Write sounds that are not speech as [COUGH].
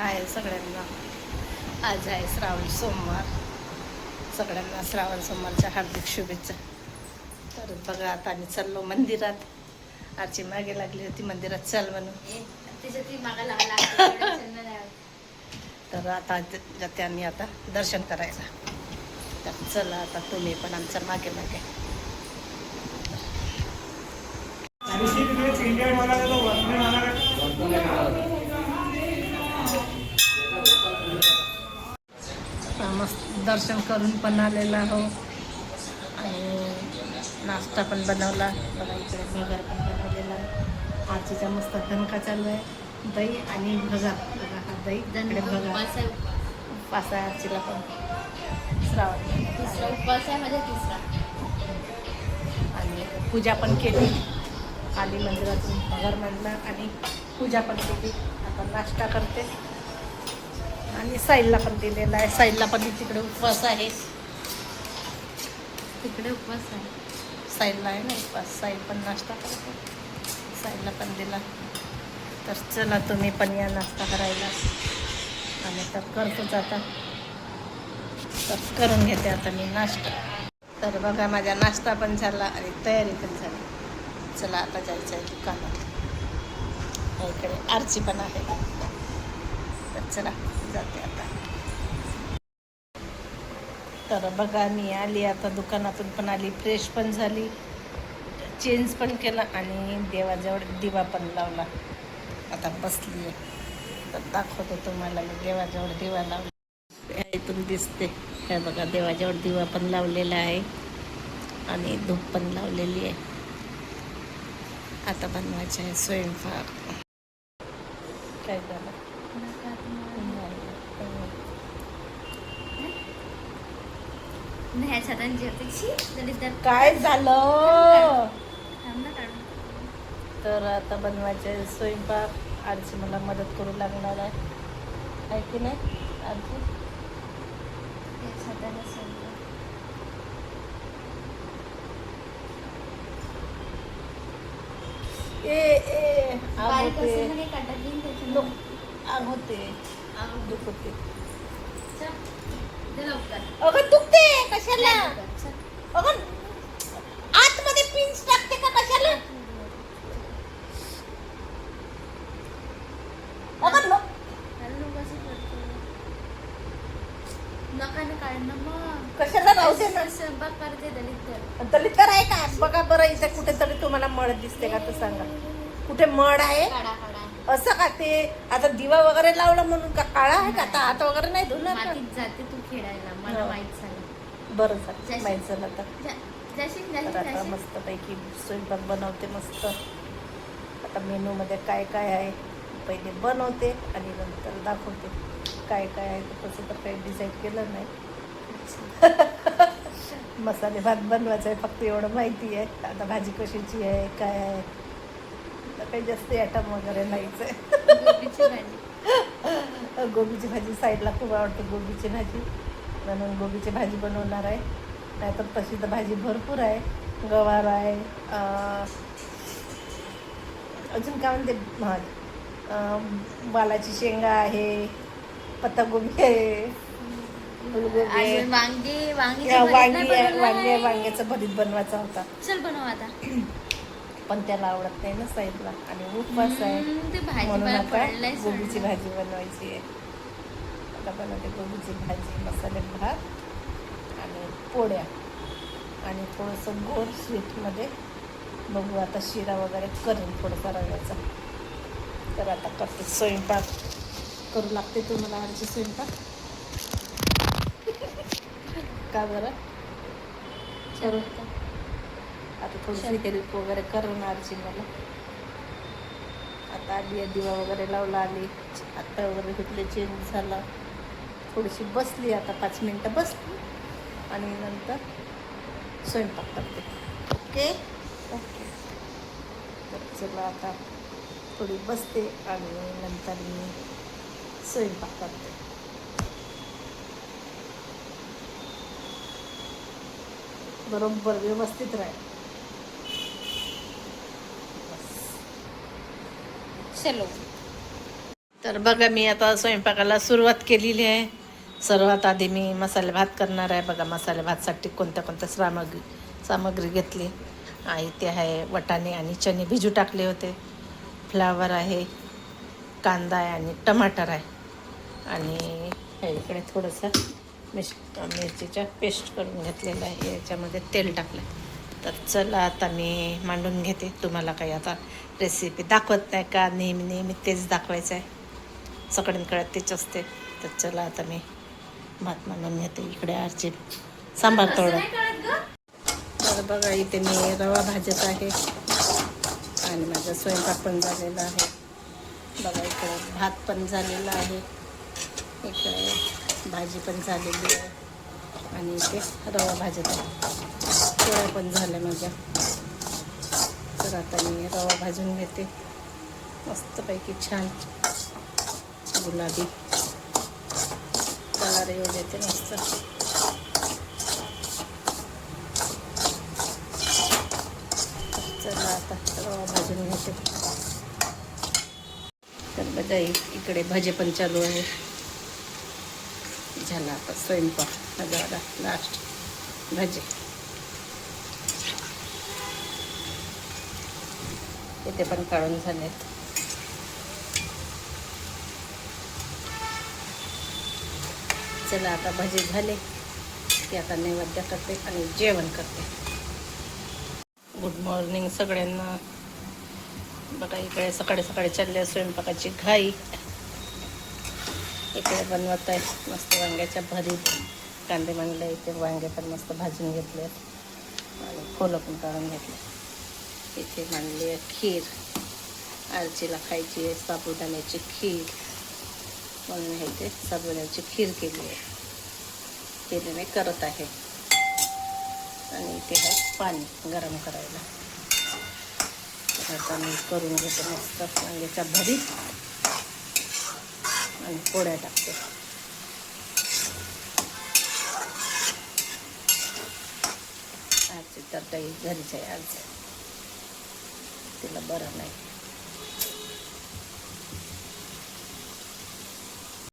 आहे सगळ्यांना. आज आहे श्रावण सोमवार. सगळ्यांना श्रावण सोमवारच्या हार्दिक शुभेच्छा. तर बघा आता आम्ही चाललो मंदिरात. आजची मागे लागली होती मंदिरात चाल म्हणून. तिच्या ती मागा लागला [LAUGHS] तर आता जाते आम्ही आता दर्शन करायला. तर चला आता तुम्ही पण आमच्या मागे मागे तर मस्त दर्शन करून पण आलेलो आहो. आणि नाश्ता पण बनवला. बघा इकडे भगर पण बनवलेला. आहे आजीचा मस्त दणका चालू आहे. दही आणि भगर. बघा हा दही. भगर. उपास आहे आजीला पण. श्रावण तिसरा आहे. उपवास आहे माझा तिसरा. आणि पूजा पण केली. आली मंदिरातून भगर म्हणलं आणि पूजा पण केली. आता नाश्ता करते. आणि साईलला पण दिलेला आहे. साईलला पण तिकडे उपवास आहे. तिकडे उपवास आहे. साईलला आहे ना उपवास. साईल पण नाश्ता करते. साईलला पण दिला. तर चला तुम्ही पण या नाश्ता करायला. आणि तर करतोच आता तर करून घेते आता मी नाश्ता. तर बघा माझा नाश्ता पण झाला आणि तयारी पण झाली. चला आता जायचं आहे दुकानात. इकडे आरची पण आहे. तर चला जाते आता. तर बघा मी आली आता दुकानातून पण आली फ्रेश पण झाली चेंज पण केला आणि देवाजवळ दिवा पण लावला. आता बसली आहे तर दाखवतो तुम्हाला मी देवाजवळ दिवा लावला. इथून दिसते. हे बघा देवाजवळ दिवा पण लावलेला आहे आणि धूप पण लावलेली आहे. आता बनवायचे आहे स्वयंपाक. काय झालं? नाही होती तर काय झालं? तर आता बनवायचे स्वयंपाक. आजी मला मदत करू लागणार आहे. आहे की नाही आजी ए ए बारीक होते. असेल ना काही काटा घेईन त्याच्यामध्ये. लो- आग होते. आग दुख होते चल, दे लवकर. अगं दुखते. कशाला. अगं आतमध्ये पिंच टाकते का कशाला? अगं करतो. नकाने मग. कशाला स्वयंपाक दलित तर. दलित तर आहे का? बघा बरं इथे कुठेतरी तुम्हाला मळ दिसते का तर सांगा. कुठे मळ आहे? असं का ते? आता दिवा वगैरे लावला म्हणून का काळा आहे का? आता हात वगैरे नाही धुणार का? मातीत जाते तू खेळायला मला हो. माहीत झालं. बरं झालं जशी- माहीत झालं तर जा- जाशील तर जाशील आता जाशील मस्तपैकी स्वयंपाक बनवते मस्त. आता मेनूमध्ये काय काय आहे? पहिले बनवते आणि नंतर दाखवते. काय काय आहे तर तसं तर काही डिसाईड केलं नाही. [LAUGHS] मसाले भात बनवायचा आहे फक्त एवढं माहिती आहे. आता भाजी कशाची आहे काय आहे? आता काही जास्त ॲटम वगैरे नाहीच आहे. गोबीची भाजी. साईडला खूप आवडते गोबीची भाजी. म्हणून गोबीची भाजी बनवणार आहे. नाहीतर तशी तर भाजी भरपूर आहे. गवार आहे अजून काय म्हणते? वालाची शेंगा आहे पत्तागोबी आहे. फुलगोबी वांगे वांगे वांगे वांग्याचं भरीत बनवायचा होता. चल बनव आता. [CLEARS THROAT] पण त्याला आवडत नाही ना साईडला. आणि उपवास आहे. म्हणून आता गोबीची. भाजी बनवायची आहे. आता बनवते गोबीची भाजी मसाले भात आणि पोळ्या. आणि थोडंसं गोड स्वीटमध्ये बघू आता शिरा वगैरे करेन थोडंसं रव्याचा. तर आता करते स्वयंपाक. करू लागते तुम्हाला आमची स्वयंपाक? [LAUGHS] का बरं? करू आता थोडीशी हेल्प वगैरे करून आरची मला आता आली दिवा वगैरे लावला आली. आता वगैरे कुठले चेंज झाला. थोडीशी बसली आता पाच मिनटं बसली. आणि नंतर स्वयंपाक करते. ओके? ओके. तर चला आता थोडी बसते आणि नंतर मी स्वयंपाक करते. बरोबर व्यवस्थित राहील. चलो. तर बघा मी आता स्वयंपाकाला सुरुवात केलेली आहे. सर्वात आधी मी मसाले भात करणार आहे. बघा मसाले भातसाठी कोणत्या कोणत्या सामग्री सामग्री घेतली. आ, इथे आहे वटाणे आणि चणे भिजू टाकले होते. फ्लावर आहे कांदा आहे आणि टमाटर आहे. आणि इकडे थोडंसं मिश मिरचीच्या पेस्ट करून घेतलेलं आहे. याच्यामध्ये तेल टाकलं तर चला आता मी मांडून घेते. तुम्हाला काही आता रेसिपी दाखवत नाही का? नेहमी नेहमी तेच दाखवायचं आहे सगळ्यांकडे तेच असते. तर चला आता मी भात मांडून घेते. इकडे आरची सांबार थोडं तर बघा इथे मी रवा भाजत आहे. आणि माझा स्वयंपाक पण झालेला आहे. बघा इकडे भात पण झालेला आहे. इकडे भाजी पण झालेली आहे. आणि इथे रवा भाजत आहे. पोळ्या पण झाल्या माझ्या. तर आता मी रवा भाजून घेते. मस्तपैकी छान. गुलाबी. कलर येऊ देते मस्त. चला आता रवा भाजून घेते. तर बघा इकडे भजे पण चालू आहे. झाला आता स्वयंपाक. माझा लास्ट भजे. इथे पण काढून झालेत चला आता भजी झाले. की आता नैवेद्य करते आणि जेवण करते. गुड मॉर्निंग सगळ्यांना. बघा इकडे सकाळी सकाळी चालले स्वयंपाकाची घाई. इकडे बनवत आहे मस्त वांग्याच्या भरीत. कांदे मांडले इथे वांगे पण मस्त भाजून घेतले आणि फुलं पण काढून घेतले इथे मांडली आहे खीर. आरचीला खायची आहे साबुदाण्याची खीर. म्हणून हे ते साबुदाण्याची खीर केली आहे. ते मी करत आहे. आणि इथे आहे पाणी गरम करायला. आता मी करून घेते मस्त वांग्याच्या भरीत. आणि पोळ्या टाकते. आजची तर काही घरीच आहे आज. तिला बरं नाही